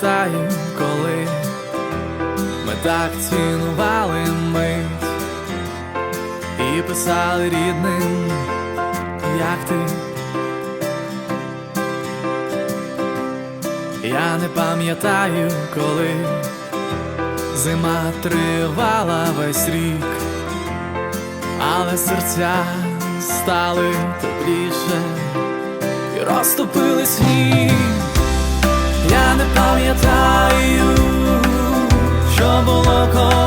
пам'ятаю, коли ми так цінували мить і писали рідним, як ти. Я не пам'ятаю, коли зима тривала весь рік, але серця стали тепліше і розтопили сніг. Пам'ятаю, що було колись.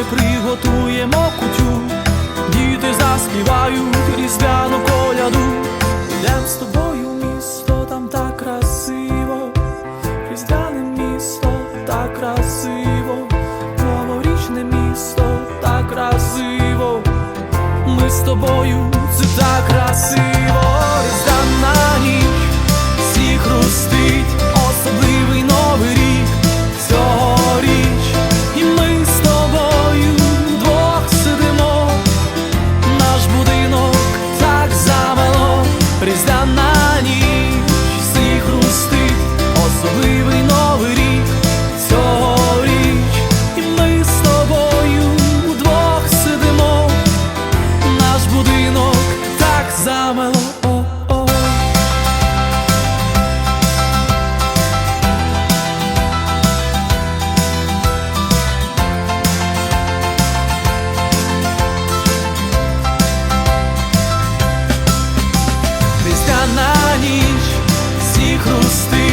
Плани приготуємо кутю, діти заспівають різдвяну коляду. Йдем з тобою місто, там так красиво, різдвяне місто, так красиво, новорічне місто, так красиво. Ми з тобою, це так красиво, Різдвяна пусти.